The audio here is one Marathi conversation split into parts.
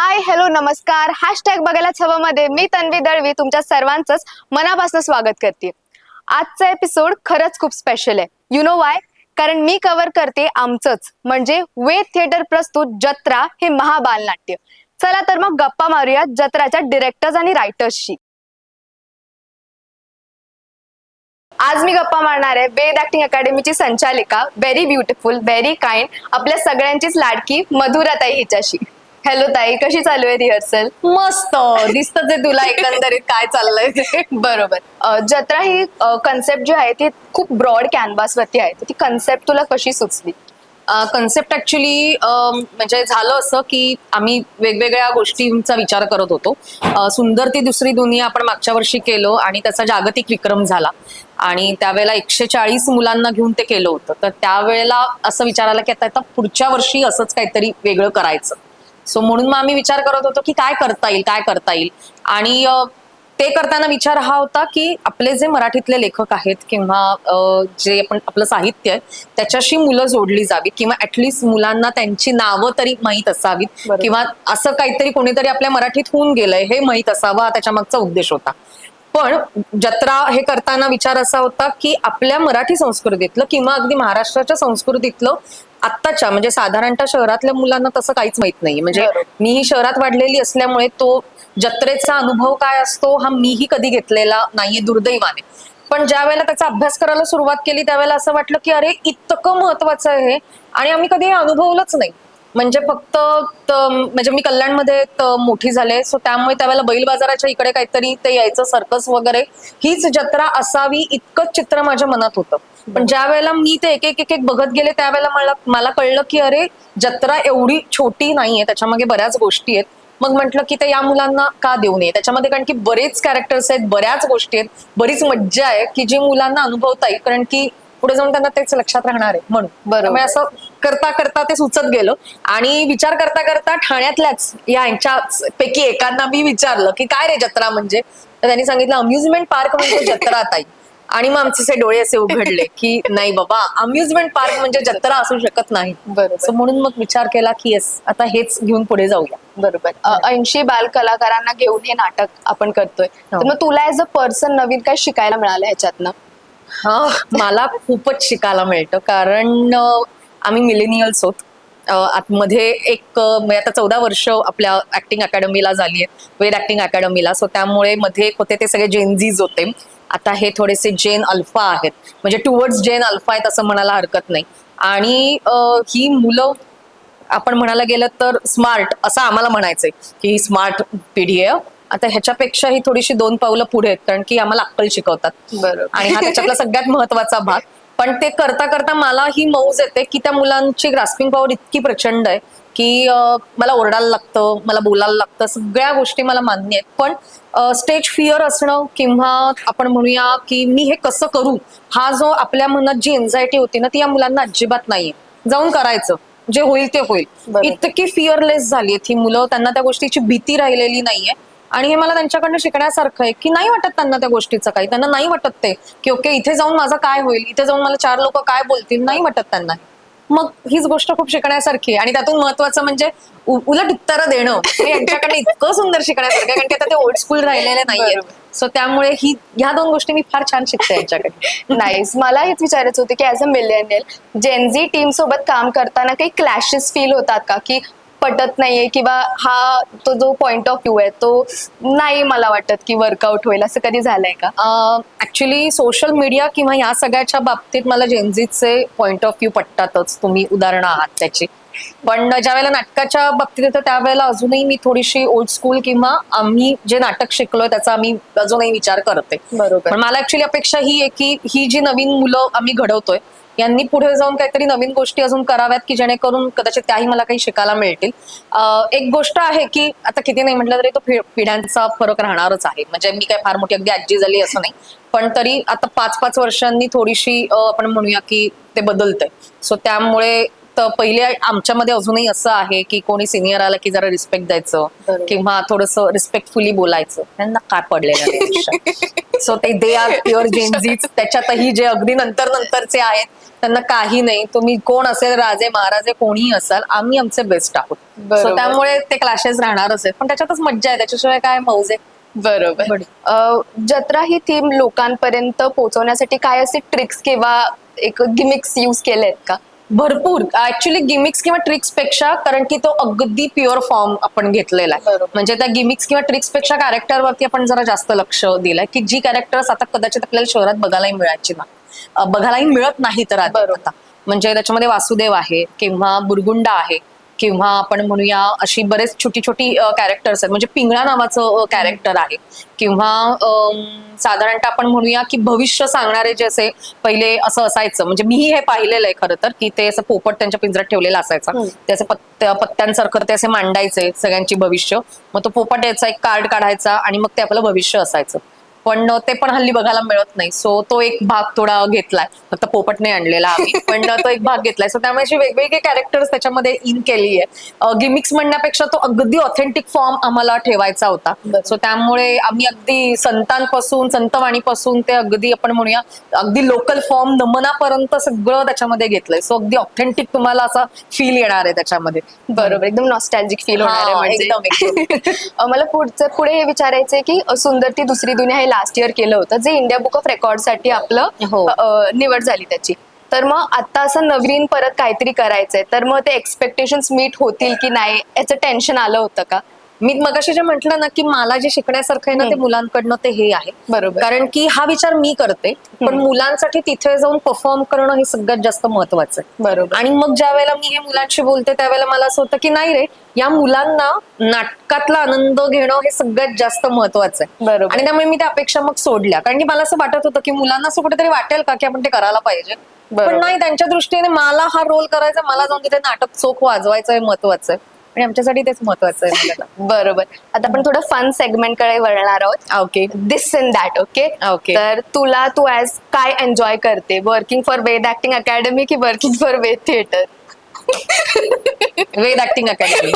हाय हॅलो नमस्कार. हॅशटॅग बघायलाच हवं मध्ये मी तन्वी दळवी तुमच्या सर्वांचंच मनापासून स्वागत करते. आजचा एपिसोड खरंच खूप स्पेशल आहे. यु नो वाय कारण मी कव्हर करते आमचंच. म्हणजे वेद थिएटर प्रस्तुत जत्रा हे महाबाल नाट्य चला तर मग गप्पा मारूया जत्राच्या डिरेक्टर्स आणि रायटर्सशी आज मी गप्पा मारणार आहे. वेद ऍक्टिंग अकॅडमीची संचालिका. व्हेरी ब्युटिफुल व्हेरी काइंड आपल्या सगळ्यांचीच लाडकी मधुराताई हिच्याशी. हॅलो ताई कशी चालू आहे रिहर्सल मस्त. दिसतच आहे तुला एकंदरीत काय चाललंय. ते. बरोबर. अ, जत्रा ही कन्सेप्ट जी आहे ती खूप ब्रॉड कॅनव्हास वरती आहे. तर ती कन्सेप्ट तुला कशी सुचली? कन्सेप्ट ऍक्च्युली म्हणजे झालं असं की आम्ही वेगवेगळ्या गोष्टींचा विचार करत होतो. अ, सुंदर ती दुसरी दुनिया आपण मागच्या वर्षी केलो आणि त्याचा जागतिक विक्रम झाला. आणि त्यावेळेला एकशे चाळीस मुलांना घेऊन ते केलं होतं. तर त्यावेळेला असं विचार आला की आता आता पुढच्या वर्षी असंच काहीतरी वेगळं करायचं. सो म्हणून मग आम्ही विचार करत होतो की काय करता येईल काय करता येईल आणि ते करताना विचार हा होता की आपले जे मराठीतले लेखक आहेत किंवा जे आपण आपलं साहित्य आहे त्याच्याशी मुलं जोडली जावी किंवा ऍटलिस्ट मुलांना त्यांची नावं तरी माहीत असावीत. किंवा असं काहीतरी कोणीतरी आपल्या मराठीत होऊन गेलंय हे माहीत असावं हा त्याच्या मागचा उद्देश होता पण जत्रा हे करताना विचार असा होता की आपल्या मराठी संस्कृतीतलं किंवा अगदी महाराष्ट्राच्या संस्कृतीतलं आत्ताच्या म्हणजे साधारणतः शहरातल्या मुलांना तसं काहीच माहीत नाही म्हणजे. मीही शहरात वाढलेली असल्यामुळे तो जत्रेचा अनुभव काय असतो हा मीही कधी घेतलेला नाहीये दुर्दैवाने. पण ज्या वेळेला त्याचा अभ्यास करायला सुरुवात केली त्यावेळेला असं वाटलं की अरे इतकं महत्वाचं आहे आणि आम्ही कधी हे अनुभवलंच नाही. म्हणजे फक्त म्हणजे मी कल्याणमध्ये मोठी झाले. सो त्यामुळे त्यावेळेला बैल बाजाराच्या इकडे काहीतरी ते यायचं सर्कस वगैरे. हीच जत्रा असावी इतकंच चित्र माझ्या मनात होतं. पण ज्या वेळेला मी ते एक एक एक एक बघत गेले त्यावेळेला मला मला कळलं की अरे जत्रा एवढी छोटी नाहीये. त्याच्यामागे बऱ्याच गोष्टी आहेत. मग म्हटलं की ते या मुलांना का देऊ नये? त्याच्यामध्ये कारण की बरेच कॅरेक्टर्स आहेत बऱ्याच गोष्टी आहेत. बरीच मज्जा आहे की जी मुलांना अनुभवता येईल. कारण की पुढे जाऊन त्यांना तेच लक्षात राहणार आहे म्हणून. बरोबर. असं करता करता ते सुचत गेलं. आणि विचार करता करता ठाण्यातल्याच या यांच्या पैकी एकांना मी विचारलं की काय रे जत्रा म्हणजे? तर त्यांनी सांगितलं अम्युजमेंट पार्क म्हणजे जत्रा ताई. आणि मग आमचे असे डोळे असे उघडले की नाही बाबा अम्युजमेंट पार्क म्हणजे जत्रा असू शकत नाही. बरोबर. म्हणून मग विचार केला की येस आता हेच घेऊन पुढे जाऊया. बरोबर. ऐंशी बाल कलाकारांना घेऊन हे नाटक आपण करतोय. तर हो. मग तुला ऍज अ पर्सन नवीन काय शिकायला मिळालं ह्याच्यातनं? हा मला खूपच शिकायला मिळतं. कारण आम्ही मिलेनियल्स होत आतमध्ये एक म्हणजे आता चौदा वर्ष आपल्या ऍक्टिंग अकॅडमीला झाली आहे वेद ऍक्टिंग अकॅडमीला सो त्यामुळे मध्ये एक होते ते सगळे जेनझीज होते. आता हे थोडेसे जेन अल्फा आहेत. म्हणजे टुवर्ड्स जेन अल्फा आहेत असं म्हणायला हरकत नाही. आणि ही मुलं आपण म्हणायला गेलं तर स्मार्ट असं आम्हाला म्हणायचंय की ही स्मार्ट पिढी आहे. आता ह्याच्यापेक्षा ही थोडीशी दोन पावलं पुढे आहेत कारण की आम्हाला अक्कल शिकवतात. आणि हा त्याच्यातला सगळ्यात महत्त्वाचा भाग. पण ते करता करता मला ही मौज येते की त्या मुलांची ग्रास्पिंग पॉवर इतकी प्रचंड आहे की मला ओरडायला लागतं मला बोलायला लागतं सगळ्या गोष्टी मला मान्य आहेत. पण स्टेज फिअर असणं किंवा आपण म्हणूया की मी हे कसं करू हा जो आपल्या मनात जी एन्झायटी होती ना ती या मुलांना अजिबात नाहीये. जाऊन करायचं. जे होईल ते होईल. इतकी फिअरलेस झाली ही मुलं त्यांना त्या गोष्टीची भीती राहिलेली नाहीये. आणि हे मला त्यांच्याकडनं शिकण्यासारखं आहे की नाही वाटत त्यांना त्या गोष्टीचं काही. त्यांना नाही वाटत ते की ओके इथे जाऊन माझं काय होईल इथे जाऊन मला चार लोक काय बोलतील नाही वाटत त्यांना. मग हीच गोष्ट खूप शिकण्यासारखी आहे. आणि त्यातून महत्वाचं म्हणजे उलट उत्तरं देणं हे यांच्याकडनं इतकं सुंदर शिकण्यासारखं कारण की आता ते ओल्ड स्कूल राहिलेले नाहीये. सो त्यामुळे ही ह्या दोन गोष्टी मी फार छान शिकते यांच्याकडे. नाईस मला हेच विचारायचं होतं की as a millennial Gen Z team सोबत काम करताना काही क्लॅशेस फील होतात का? की पटत नाहीये किंवा हा तो जो पॉइंट ऑफ व्ह्यू आहे तो नाही मला वाटत की वर्कआउट होईल. असं कधी झालंय का? ऍक्च्युली सोशल मीडिया किंवा या सगळ्याच्या बाबतीत मला जेनझीचे पॉइंट ऑफ व्ह्यू पटतातच. तुम्ही उदाहरणं आहात त्याची. पण ज्या वेळेला नाटकाच्या बाबतीत येतं त्यावेळेला अजूनही मी थोडीशी ओल्ड स्कूल किंवा आम्ही जे नाटक शिकलोय त्याचा आम्ही अजूनही विचार करते. बरोबर. मला ऍक्च्युली अपेक्षा ही आहे की ही जी नवीन मुलं आम्ही घडवतोय यांनी पुढे जाऊन काहीतरी नवीन गोष्टी अजून कराव्यात की जेणेकरून कदाचित त्याही मला काही शिकायला मिळतील. एक गोष्ट आहे की आता किती नाही म्हटलं तरी तो पिढ्यांचा फरक राहणारच आहे. म्हणजे मी काय फार मोठी अगदी आजी झाली असं नाही. पण तरी आता पाच पाच वर्षांनी थोडीशी आपण म्हणूया की ते बदलतंय. सो त्यामुळे परत पहिले आमच्यामध्ये अजूनही असं आहे की कोणी सिनियर आला की जरा रिस्पेक्ट द्यायचं. किंवा थोडस रिस्पेक्टफुली बोलायचं. त्यांना काय पडलेलं सो ते दे आर प्युअर जेनजीच त्याच्यातही जे अगदी नंतर नंतरचे आहेत त्यांना काही नाही. तुम्ही कोण असेल राजे महाराजे कोणीही असाल आम्ही आमचे बेस्ट आहोत. सो त्यामुळे ते क्लासेस राहणारच आहेत. पण त्याच्यातच मज्जा आहे. त्याच्याशिवाय काय मौज आहे? बरोबर. जत्रा ही थीम लोकांपर्यंत पोहोचवण्यासाठी काय असे ट्रिक्स किंवा एक गिमिक्स यूज केले आहेत का? भरपूर ऍक्च्युली गिमिक्स किंवा ट्रिक्सपेक्षा कारण की तो अगदी प्युअर फॉर्म आपण घेतलेला आहे. म्हणजे त्या गिमिक्स किंवा ट्रिक्सपेक्षा कॅरेक्टर वरती आपण जरा जास्त लक्ष दिलंय की जी कॅरेक्टर्स आता कदाचित आपल्याला शहरात बघायलाही मिळायची ना बघायलाही मिळत नाही तर. आता म्हणजे त्याच्यामध्ये वासुदेव आहे किंवा बुरगुंडा आहे किंवा आपण म्हणूया अशी बरेच छोटी छोटी कॅरेक्टर्स आहेत. म्हणजे पिंगळा नावाचं कॅरेक्टर आहे. किंवा साधारणतः आपण म्हणूया की भविष्य सांगणारे जे असे पहिले असं असायचं. म्हणजे मीही हे पाहिलेलं आहे खरं तर की ते असं पोपट त्यांच्या पिंजऱ्यात ठेवलेला असायचा. त्याचे पत्त्या पत्त्यांसारखं ते असे मांडायचे सगळ्यांची भविष्य. मग तो पोपट याचा एक कार्ड काढायचा आणि मग ते आपलं भविष्य असायचं. पण ते पण हल्ली बघायला मिळत नाही. सो तो एक भाग थोडा घेतलाय. फक्त पोपट नाही आणलेला आम्ही पण तो एक भाग घेतलाय. सो त्यामुळे अशी वेगवेगळे कॅरेक्टर्स त्याच्यामध्ये इन केली आहे गिमिक्स म्हणण्यापेक्षा तो अगदी ऑथेंटिक फॉर्म आम्हाला ठेवायचा होता. सो त्यामुळे आम्ही अगदी संतांपासून संतवाणीपासून ते अगदी आपण म्हणूया अगदी लोकल फॉर्म नमनापर्यंत सगळं त्याच्यामध्ये घेतलंय. सो अगदी ऑथेंटिक तुम्हाला असा फील येणार आहे त्याच्यामध्ये. बरोबर. एकदम नॉस्टॅल्जिक फील होणार आहे म्हणजे. मला पुढचं पुढे हे विचारायचंय की सुंदर ती दुसरी दुनिया लास्ट इयर केलं होतं जे इंडिया बुक ऑफ रेकॉर्डसाठी आपलं हो. निवड झाली त्याची. तर मग आता असं नवीन परत काहीतरी करायचंय. तर मग ते एक्सपेक्टेशन मीट होतील की नाही याचं टेन्शन आलं होतं का? मी मगाशी जे म्हटलं ना की मला जे शिकण्यासारखं आहे ना ते. मुलांकडनं ते हे आहे बरोबर. कारण की हा विचार मी करते पण. मुलांसाठी तिथे जाऊन परफॉर्म करणं हे सगळ्यात जास्त महत्वाचं आहे बरोबर आणि मग ज्या वेळेला मी हे मुलांशी बोलते त्यावेळेला मला असं होतं की नाही रे या मुलांना नाटकातला आनंद घेणं हे सगळ्यात जास्त महत्वाचं आहे बरोबर. आणि त्यामुळे मी त्या अपेक्षा मग सोडल्या कारण की मला असं वाटत होतं की मुलांना असं कुठेतरी वाटेल का की आपण ते करायला पाहिजे. पण नाही त्यांच्या दृष्टीने मला हा रोल करायचा मला जाऊन तिथे नाटक चोख वाजवायचं हे महत्वाचं आहे आणि आमच्यासाठी तेच महत्वाचं आहे. बरोबर. आता आपण थोडं फन सेगमेंटकडे वळणार आहोत. Okay this and that okay Okay. तर तुला तू ऍज काय एन्जॉय करते? Working for Ved acting academy की working for Ved theatre Ved acting academy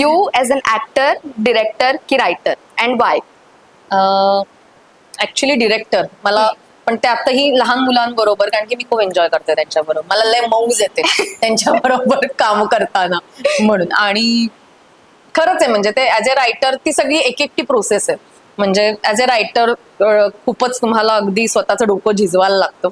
you as an actor director की writer and why actually director मला पण त्यातही लहान मुलांबरोबर कारण की मी खूप एन्जॉय करते त्यांच्याबरोबर. मला लय मौज येते त्यांच्याबरोबर काम करताना म्हणून. आणि खरंच आहे म्हणजे ते ऍज अ रायटर ती सगळी एक एकटी प्रोसेस आहे. म्हणजे ऍज अ रायटर खूपच तुम्हाला अगदी स्वतःचं डोकं झिजवायला लागतं.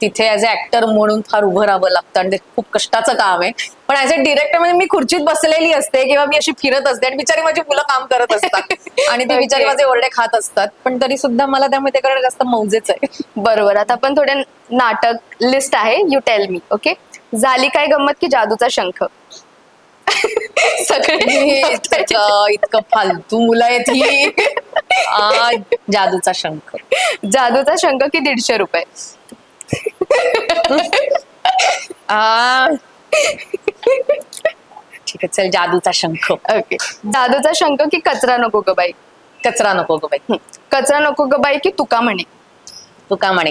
तिथे ऍज अ ऍक्टर म्हणून फार उभं राहावं लागतं आणि ते खूप कष्टाचं काम आहे. पण ऍज अ डिरेक्टर म्हणजे मी खुर्चीत बसलेली असते किंवा मी अशी फिरत असते आणि बिचारी माझी मुलं काम करत असतात. आणि ते बिचारी. माझे ओरडे खात असतात. पण तरी सुद्धा मला त्यामुळे ते करणं जास्त मौजेच आहे. बरोबर. आता आपण थोडे नाटक लिस्ट आहे. यू टेल मी ओके झाली काय गंमत की जादूचा शंख? सगळे इतकं इतकं फालतू मुलं आहेत ही. आ, जादूचा शंख. जादूचा शंख की दीडशे रुपये. आ, ठीक आहे चल जादूचा शंख. ओके. जादूचा शंख की कचरा नको ग बाई. कचरा नको गो बाई. कचरा नको ग बाई की तुका म्हणे. तू का म्हणे.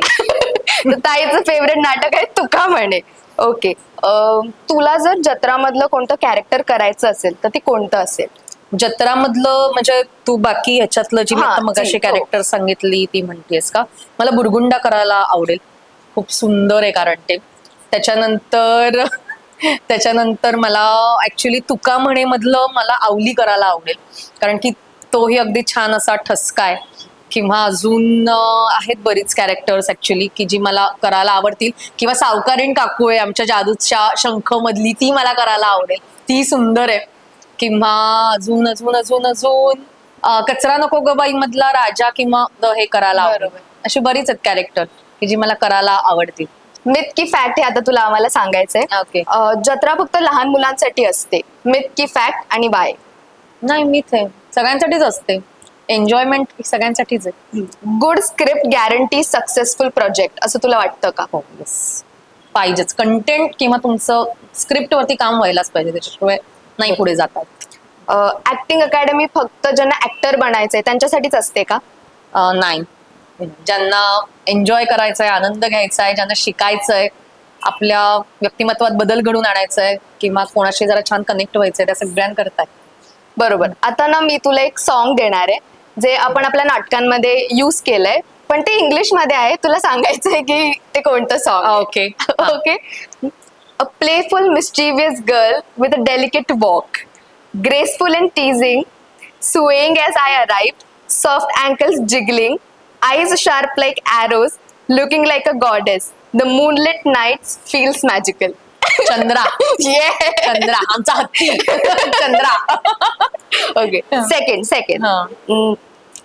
तर ताईचं फेवरेट नाटक आहे तुका म्हणे. ओके. अं, तुला जर जत्रामधलं कोणतं कॅरेक्टर करायचं असेल तर ते कोणतं असेल? जत्रामधलं म्हणजे तू बाकी ह्याच्यातलं जी मी हा, आता मगाशी जी, हो. कॅरेक्टर सांगितली ती म्हणतेस का? मला बुरगुंडा करायला आवडेल. खूप सुंदर आहे कारण ते. त्याच्यानंतर त्याच्यानंतर मला ऍक्च्युली तुका म्हणे मधलं मला आवली करायला आवडेल. कारण की तोही अगदी छान असा ठसका आहे. किंवा अजून अं, आहेत बरीच कॅरेक्टर्स ऍक्च्युली की जी मला करायला आवडतील. किंवा सावकारीण काकू आहे आमच्या जादूच्या शंख मधली ती मला करायला आवडेल. ती सुंदर आहे. किंवा अजून अजून अजून अजून कचरा नको ग बाई मधला राजा किंवा द- हे करायला. अशी बरीच आहेत कॅरेक्टर की जी मला करायला आवडतील. मिथ की फॅक्ट हे आता तुला आम्हाला सांगायचंय. ओके. जत्रा फक्त लहान मुलांसाठी असते. मिथ की फॅक्ट आणि वाय. नाही मीच आहे. सगळ्यांसाठीच असते. एन्जॉयमेंट सगळ्यांसाठीच आहे. Good script guarantee successful project असं तुला वाटतं का? हो पाहिजेच. कंटेंट किंवा तुमचं स्क्रिप्ट वरती काम व्हायलाच पाहिजे. त्याच्याशिवाय नाही पुढे जातात. ऍक्टिंग अकॅडमी फक्त ज्यांना ऍक्टर बनायचंय त्यांच्यासाठीच असते का? अं, नाही. ज्यांना एन्जॉय करायचा आहे आनंद घ्यायचा आहे ज्यांना शिकायचं आहे आपल्या व्यक्तिमत्वात बदल घडून आणायचा आहे किंवा कोणाशी जरा छान कनेक्ट व्हायचंय त्या सगळ्यांकरता आहे. बरोबर. आता ना मी तुला एक सॉन्ग देणार आहे जे आपण आपल्या नाटकांमध्ये यूज केलंय पण ते इंग्लिशमध्ये आहे. तुला सांगायचंय की ते कोणतं song okay okay. A playful, mischievous girl with a delicate walk, graceful and teasing, swaying as I arrived, soft ankles jiggling, eyes sharp like arrows, looking like a goddess. The moonlit nights feels magical. Chandra yeah. Chandra आमचा हत्ती चंद्रा Okay. Second, second. हा. Mm,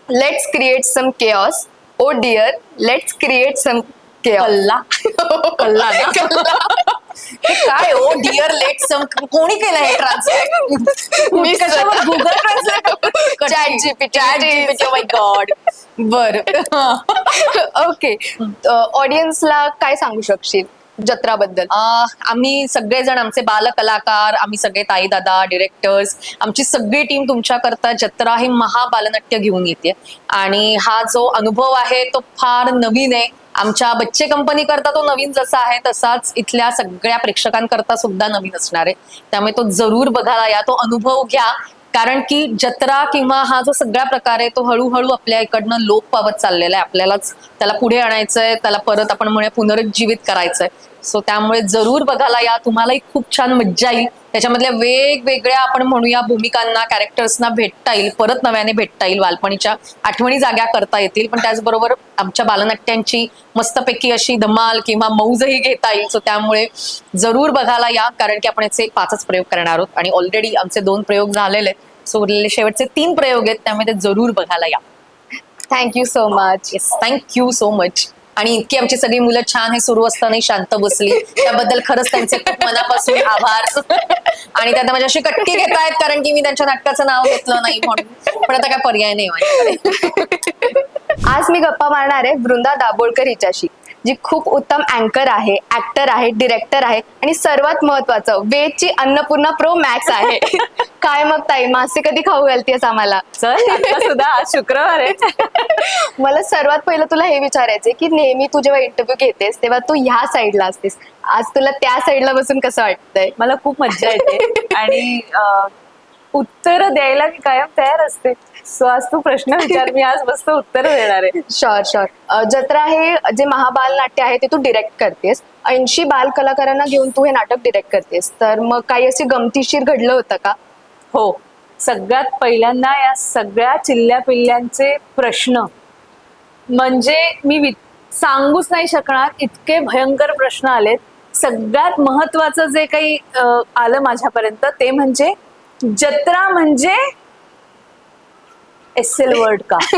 let's create some chaos. Oh dear, let's create some chaos. कल्ला कल्ला ना हे काय ओ डिअर लेट सम कोणी केलं हे ट्रान्सलेट मी कशावर Google Chat GPT. My god बर. ओके ऑडियन्सला काय सांगू शकशील? जत्राबद्दल. आम्ही सगळेजण आमचे बालकलाकार आम्ही सगळे ताई दादा डिरेक्टर्स आमची सगळी टीम तुमच्याकरता जत्रा हे महाबालनाट्य घेऊन येते. आणि हा जो अनुभव आहे तो फार नवीन आहे. आमच्या बच्चे कंपनी करता तो नवीन जसा आहे तसाच इथल्या सगळ्या प्रेक्षकांकरता सुद्धा नवीन असणार आहे. त्यामुळे तो जरूर बघायला या तो अनुभव घ्या. कारण की जत्रा किंवा हा जो सगळा प्रकार आहे तो हळूहळू आपल्या इकडनं लोप पावत चाललेला आहे. आपल्यालाच त्याला पुढे आणायचंय त्याला परत आपण म्हणूया पुनरुज्जीवित करायचंय. सो त्यामुळे जरूर बघायला या. तुम्हालाही खूप छान मज्जा येईल. त्याच्यामधल्या वेगवेगळ्या आपण म्हणूया भूमिकांना कॅरेक्टर्सना भेटता येईल. परत नव्याने भेटता येईल. बालपणीच्या आठवणी जाग्या करता येतील. पण त्याचबरोबर आमच्या बालनाट्यांची मस्तपैकी अशी धमाल किंवा मौजही घेता येईल. सो त्यामुळे जरूर बघायला या. कारण की आपण याचे पाचच प्रयोग करणार आहोत. आणि ऑलरेडी आमचे दोन प्रयोग झालेले आहेत. सो उरलेले शेवटचे तीन प्रयोग आहेत. त्यामुळे ते जरूर बघायला या. Thank you so much yes thank you so much आणि इतकी आमची सगळी मुलं छान हे सुरू असतानाही शांत बसली. त्याबद्दल खरंच त्यांचे खूप मनापासून आभार. आणि त्यांना माझ्याशी कट्टी घेत आहेत कारण की मी त्यांच्या नाटकाचं नाव घेतलं नाही म्हणून. पण आता काय पर्याय नाही माझ्याकडे. आज मी गप्पा मारणार आहे वृंदा दाभोळकर हिच्याशी. जी खूप उत्तम अँकर आहे ऍक्टर आहे डिरेक्टर आहे आणि सर्वात महत्वाचं वेदची अन्नपूर्णा प्रो मॅक्स आहे. काय मग ताई मासे कधी खाऊ घालतेस आम्हाला? चल आता सुद्धा आज शुक्रवार आहे. मला सर्वात पहिलं तुला हे विचारायचंय की नेहमी तू जेव्हा इंटरव्ह्यू घेतेस तेव्हा तू ह्या साईडला असतेस. आज तुला त्या साईडला बसून कसं वाटतंय? मला खूप मज्जा येते. आणि उत्तर द्यायला मी कायम तयार असते? सो आज तू प्रश्न विचार मी आज मस्त उत्तर देणार आहे. शुअर शुअर जत्रा हे जे महाबाल नाट्य आहे ते तू डिरेक्ट करतेस. ऐंशी बाल कलाकारांना घेऊन तू हे नाटक डिरेक्ट करतेस. तर मग काही असे गमतीशीर घडलं होतं का? हो. सगळ्यात पहिल्यांदा या सगळ्या चिल्ल्या पिल्ल्यांचे प्रश्न. म्हणजे मी सांगूच नाही शकणार इतके भयंकर प्रश्न आलेत. सगळ्यात महत्वाचं जे काही आलं माझ्यापर्यंत ते म्हणजे जत्रा म्हणजे एल वर्ल्ड का?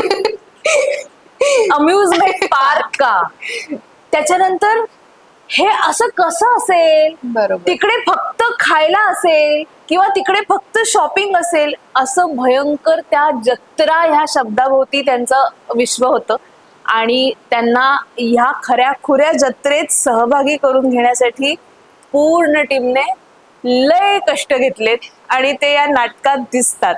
अम्युजमेंट पार्क का? त्याच्यानंतर हे असं कसं असेल? बरोबर. तिकडे फक्त खायला असेल किंवा तिकडे फक्त शॉपिंग असेल असं भयंकर त्या जत्रा ह्या शब्दाभोवती त्यांचं विश्व होतं. आणि त्यांना ह्या खऱ्या खुऱ्या जत्रेत सहभागी करून घेण्यासाठी पूर्ण टीमने लय कष्ट घेतलेत आणि ते या नाटकात दिसतात.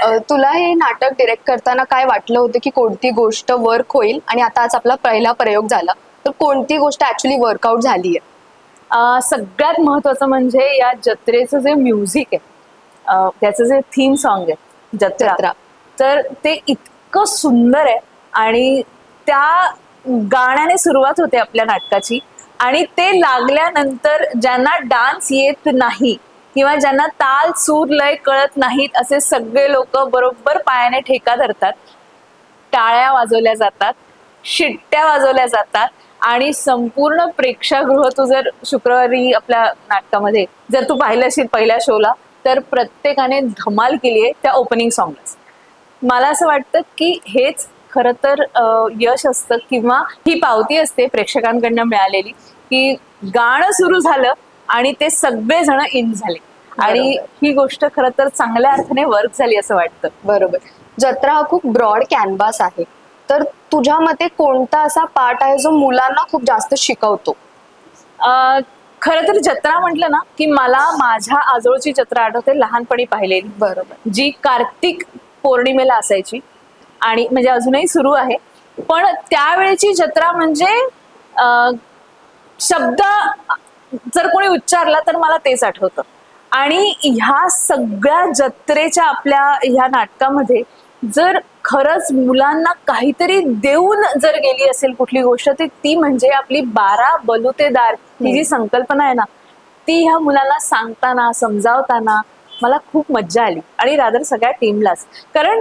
अ, तुला हे नाटक डिरेक्ट करताना काय वाटलं होतं की कोणती गोष्ट वर्क होईल? आणि आता आज आपला पहिला प्रयोग झाला. तर कोणती गोष्ट ऍक्च्युली वर्कआउट झाली आहे अं, सगळ्यात महत्वाचं म्हणजे या जत्रेचं जे म्युझिक आहे अं, त्याचं जे थीम सॉन्ग आहे जत्रा. जत्रा. तर ते इतकं सुंदर आहे आणि त्या गाण्याने सुरुवात होते आपल्या नाटकाची. आणि ते लागल्यानंतर ज्यांना डान्स येत नाही किंवा ज्यांना ताल सूर लय कळत नाहीत असे सगळे लोक बरोबर पायाने ठेका धरतात. टाळ्या वाजवल्या जातात शिट्ट्या वाजवल्या जातात आणि संपूर्ण प्रेक्षागृह तू जर शुक्रवारी आपल्या नाटकामध्ये जर तू पाहिलं असेल पहिल्या शोला तर प्रत्येकाने धमाल केली आहे त्या ओपनिंग सॉंगलाच मला असं वाटतं की हेच खरं तर यश असतं किंवा ही पावती असते प्रेक्षकांकडनं मिळालेली की गाणं सुरू झालं आणि ते सगळेजण इन झाले. आणि ही गोष्ट खरं तर चांगल्या अर्थाने वर्क झाली असं वाटतं. बरोबर. जत्रा हा खूप ब्रॉड कॅनव्हास आहे. तर तुझ्या मते कोणता असा पार्ट आहे जो मुलांना खूप जास्त शिकवतो? अं, खरं तर जत्रा म्हटलं ना की मला माझ्या आजोळची जत्रा आठवते लहानपणी पाहिलेली. बरोबर. जी कार्तिक पौर्णिमेला असायची. आणि म्हणजे अजूनही सुरू आहे. पण त्यावेळेची जत्रा म्हणजे शब्द जर कोणी उच्चारला तर मला तेच आठवतं. आणि ह्या सगळ्या जत्रेच्या आपल्या ह्या नाटकामध्ये जर खरंच मुलांना काहीतरी देऊन जर गेली असेल कुठली गोष्ट ती ती म्हणजे आपली बारा बलुतेदार ही जी संकल्पना आहे ना ती ह्या मुलांना सांगताना समजावताना मला खूप मज्जा आली. आणि रादर सगळ्या टीमलाच. कारण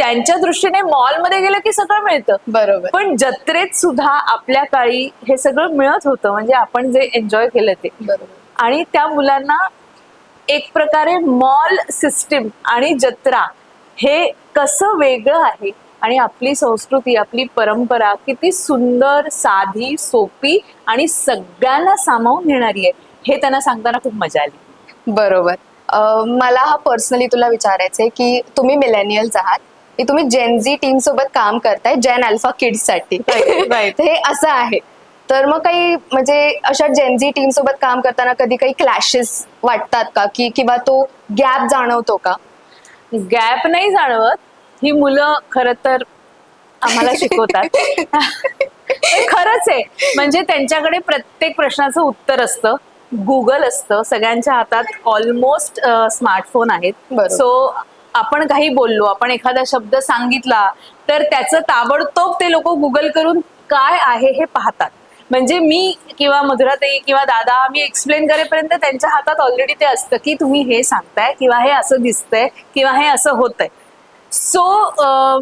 त्यांच्या दृष्टीने मॉलमध्ये गेलं की सगळं मिळतं. बरोबर. पण जत्रेत सुद्धा आपल्या काळी हे सगळं मिळत होतं म्हणजे आपण जे एन्जॉय केलं ते. बरोबर. आणि त्या मुलांना एक प्रकारे मॉल सिस्टीम आणि जत्रा हे कसं वेगळं आहे आणि आपली संस्कृती आपली परंपरा किती सुंदर साधी सोपी आणि सगळ्यांना सामावून घेणारी आहे हे त्यांना सांगताना खूप मजा आली. बरोबर. अं, मला हा पर्सनली तुला विचारायचंय की तुम्ही मिलेनियल्स आहात. की तुम्ही जेनझी टीम सोबत काम करताय जेन अल्फा किड्ससाठी. हे असं आहे. तर मग काही म्हणजे अशा जेनझी टीम सोबत काम करताना कधी काही क्लॅशेस वाटतात का? की किंवा तो गॅप जाणवतो का? गॅप नाही जाणवत. ही मुलं खर तर आम्हाला शिकवतात. खरंच आहे. म्हणजे त्यांच्याकडे प्रत्येक प्रश्नाचं उत्तर असतं. गुगल असतं. सगळ्यांच्या हातात ऑलमोस्ट स्मार्टफोन आहेत. सो आपण काही बोललो आपण एखादा शब्द सांगितला तर त्याचं ताबडतोब ते लोक गुगल करून काय आहे हे पाहतात. म्हणजे मी किंवा मधुराताई किंवा दादा मी एक्सप्लेन करेपर्यंत त्यांच्या हातात ऑलरेडी ते असतं की तुम्ही हे सांगताय किंवा हे असं दिसतंय किंवा हे असं होतंय. सो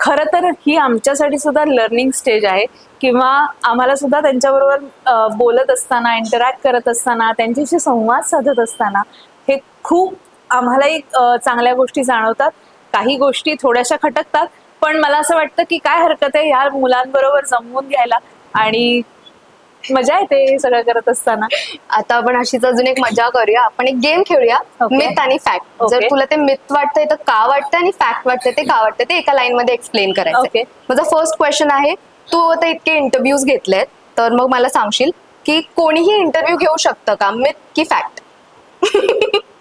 खरं तर ही आमच्यासाठी सुद्धा लर्निंग स्टेज आहे किंवा आम्हाला सुद्धा त्यांच्याबरोबर बोलत असताना इंटरॅक्ट करत असताना त्यांच्याशी संवाद साधत असताना हे खूप आम्हालाही चांगल्या गोष्टी जाणवतात. काही गोष्टी थोड्याशा खटकतात पण मला असं वाटतं की काय हरकत आहे या मुलांबरोबर जमवून घ्यायला आणि मजा येते हे सगळं करत असताना. आता आपण अशीच अजून एक मजा करूया. आपण एक गेम खेळूया Okay. मिथ आणि फॅक्ट. जर Okay. तुला ते मिथ वाटतंय तर का वाटतं आणि फॅक्ट वाटतंय ते का वाटतं ते एका लाईन मध्ये एक्सप्लेन करायचं Okay. माझा फर्स्ट क्वेश्चन आहे तू आता इतके इंटरव्ह्यूज घेतलेत तर मग मला सांगशील की कोणीही इंटरव्ह्यू घेऊ शकतं का? मिथ की फॅक्ट?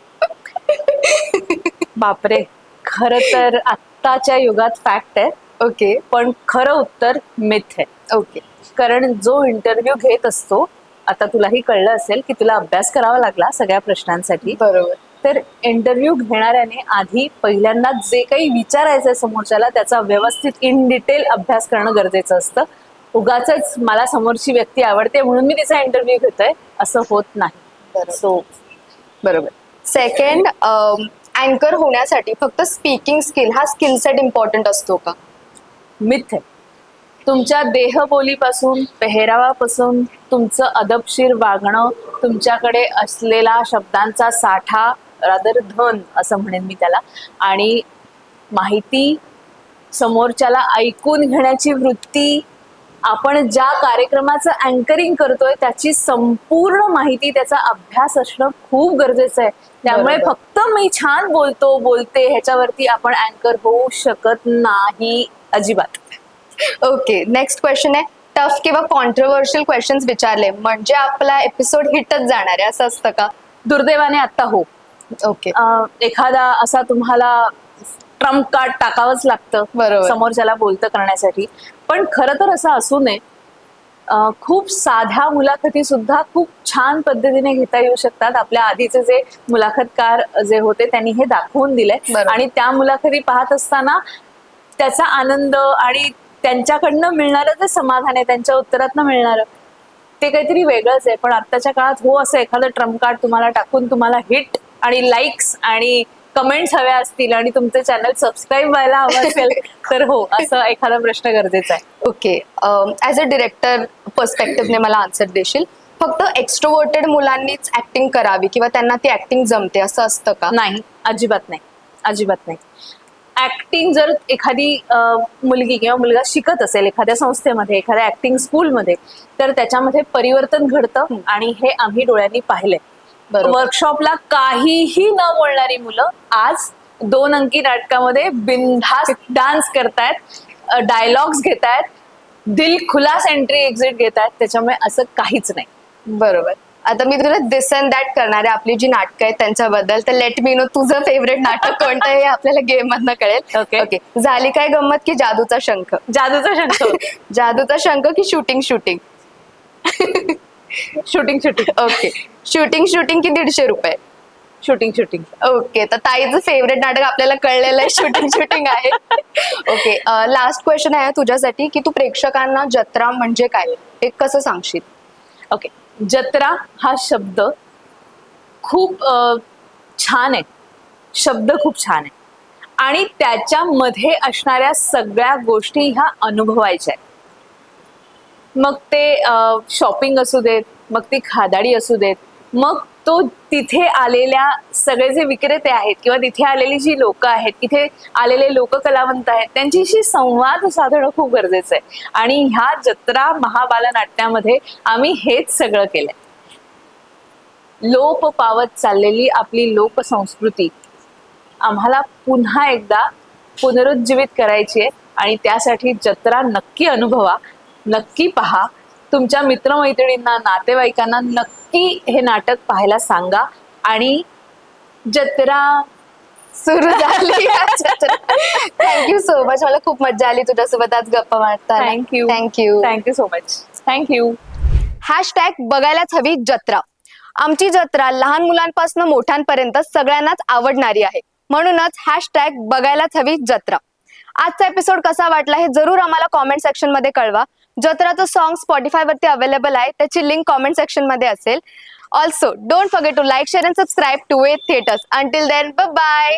बापरे. खरं तर आत्ताच्या युगात फॅक्ट आहे. ओके. पण खरं उत्तर मिथ आहे. ओके. कारण जो इंटरव्ह्यू घेत असतो आता तुलाही कळलं असेल की तुला अभ्यास करावा लागला सगळ्या प्रश्नांसाठी. बरोबर. तर इंटरव्ह्यू घेणाऱ्याने आधी पहिल्यांदा जे काही विचारायचं आहे समोरच्याला त्याचा व्यवस्थित इन डिटेल अभ्यास करणं गरजेचं असतं. उगाच मला समोरची व्यक्ती आवडते म्हणून मी तिचा इंटरव्ह्यू घेतोय. असं होत नाही. सो बरोबर. सेकंड अँकर um, होण्यासाठी फक्त स्पीकिंग स्किल हा स्किल सेट इम्पॉर्टंट असतो का? मिथ आहे तुमच्या देहबोलीपासून पेहरावापासून तुमचं अदबशीर वागणं तुमच्याकडे असलेला शब्दांचा साठा रादर धन असं म्हणेन मी त्याला. आणि माहिती समोरच्याला ऐकून घेण्याची वृत्ती आपण ज्या कार्यक्रमाचं अँकरिंग करतोय त्याची संपूर्ण माहिती त्याचा अभ्यास असणं खूप गरजेचं आहे. त्यामुळे. फक्त मी छान बोलतो बोलते ह्याच्यावरती आपण अँकर होऊ शकत नाही अजिबात. ओके नेक्स्ट क्वेश्चन आहे. टफ किंवा कॉन्ट्रोवर्शियल क्वेश्चन्स विचारले. म्हणजे आपला एपिसोड हिटच जाणार आहे. असं असतं का? दुर्दैवाने आता हो. ओके. एखादा असा तुम्हाला ट्रम्प कार्ड टाकावंच लागतं बरोबर. समोरच्याला बोलतं करण्यासाठी. पण खरं तर असं असू नये. अं, खूप साध्या मुलाखती सुद्धा खूप छान पद्धतीने घेता येऊ शकतात. आपल्या आधीचे जे मुलाखतकार जे होते त्यांनी हे दाखवून दिलंय. बरोबर. आणि त्या मुलाखती पाहत असताना त्याचा आनंद आणि त्यांच्याकडनं मिळणारं जे समाधान आहे त्यांच्या उत्तरातनं मिळणारं ते काहीतरी वेगळंच आहे. पण आत्ताच्या काळात हो असं एखादं ट्रम्प कार्ड तुम्हाला टाकून तुम्हाला हिट आणि लाईक्स आणि कमेंट्स हव्या असतील आणि तुमचं चॅनल सबस्क्राईब व्हायला हवं असेल तर हो असं एखादा प्रश्न गरजेचा आहे. ओके ऍज अ डिरेक्टर पर्स्पेक्टिव्हने मला आन्सर देशील? फक्त एक्स्ट्रोवर्टेड मुलांनीच ऍक्टिंग करावी किंवा त्यांना ती ऍक्टिंग जमते असं असतं का? नाही अजिबात नाही. अजिबात नाही. ऍक्टिंग जर एखादी मुलगी किंवा मुलगा शिकत असेल एखाद्या संस्थेमध्ये एखाद्या ऍक्टिंग स्कूलमध्ये तर त्याच्यामध्ये परिवर्तन घडतं आणि हे आम्ही डोळ्यांनी पाहिलंय. वर्कशॉपला काहीही न बोलणारी मुलं आज दोन अंकी नाटकामध्ये बिनधास्त डान्स करतायत डायलॉग्स घेतायत दिल खुलास एंट्री एक्झिट घेतायत त्याच्यामुळे असं काहीच नाही. बरोबर. आता मी तुला दिस अँड दॅट करणारे आपली जी नाटकं आहेत त्यांच्याबद्दल तर लेट मी नो तुझं फेवरेट नाटक कोणतं आहे हे आपल्याला गेम मधनं कळेल. Okay. ओके झाली काय गंमत की जादूचा शंख? जादूचा शंख. जादूचा शंख की shooting shooting shooting shooting okay shooting shooting की दीडशे रुपये. शूटिंग शूटिंग ओके तर ताईचं फेवरेट नाटक आपल्याला कळलेलं आहे. शूटिंग शूटिंग आहे. ओके लास्ट क्वेश्चन आहे तुझ्यासाठी की तू प्रेक्षकांना जत्रा म्हणजे काय? हे कसं सांगशील? ओके जत्रा हा शब्द खूप छान आहे. शब्द खूप छान आहे. आणि त्याच्यामध्ये असणाऱ्या सगळ्या गोष्टी ह्या अनुभवायच्या आहेत. मग ते शॉपिंग असू देत मग ती खादाडी असू देत मग तो तिथे आलेल्या सगळे जे विक्रेते आहेत किंवा तिथे आलेली जी लोक आहेत तिथे आलेले लोककलावंत आहेत त्यांच्याशी संवाद साधणं खूप गरजेचं आहे. आणि ह्या जत्रा महाबालनाट्यामध्ये आम्ही हेच सगळं केलंय. लोप पावत चाललेली आपली लोकसंस्कृती आम्हाला पुन्हा एकदा पुनरुज्जीवित करायची आहे आणि त्यासाठी जत्रा नक्की अनुभवा. नक्की पहा. तुमच्या मित्रमैत्रिणींना नातेवाईकांना नक्की हे नाटक पाहायला सांगा. आणि जत्रा सुरू झाली. थँक्यू सो मच मला खूप मजा आली तुझ्यासोबत आज गप्पा मारता thank you thank you thank you so much thank you hashtag बघायलाच हवी जत्रा. आमची जत्रा लहान मुलांपासून मोठ्यांपर्यंत सगळ्यांनाच आवडणारी आहे. म्हणूनच हॅशटॅग बघायलाच हवी जत्रा. आजचा एपिसोड कसा वाटला हे जरूर आम्हाला कॉमेंट सेक्शनमध्ये कळवा. जत्राचं सॉन्ग स्पॉटीफाय वरती अवेलेबल आहे त्याची लिंक कॉमेंट सेक्शनमध्ये असेल. Also don't forget to like share and subscribe to a theatres until then bye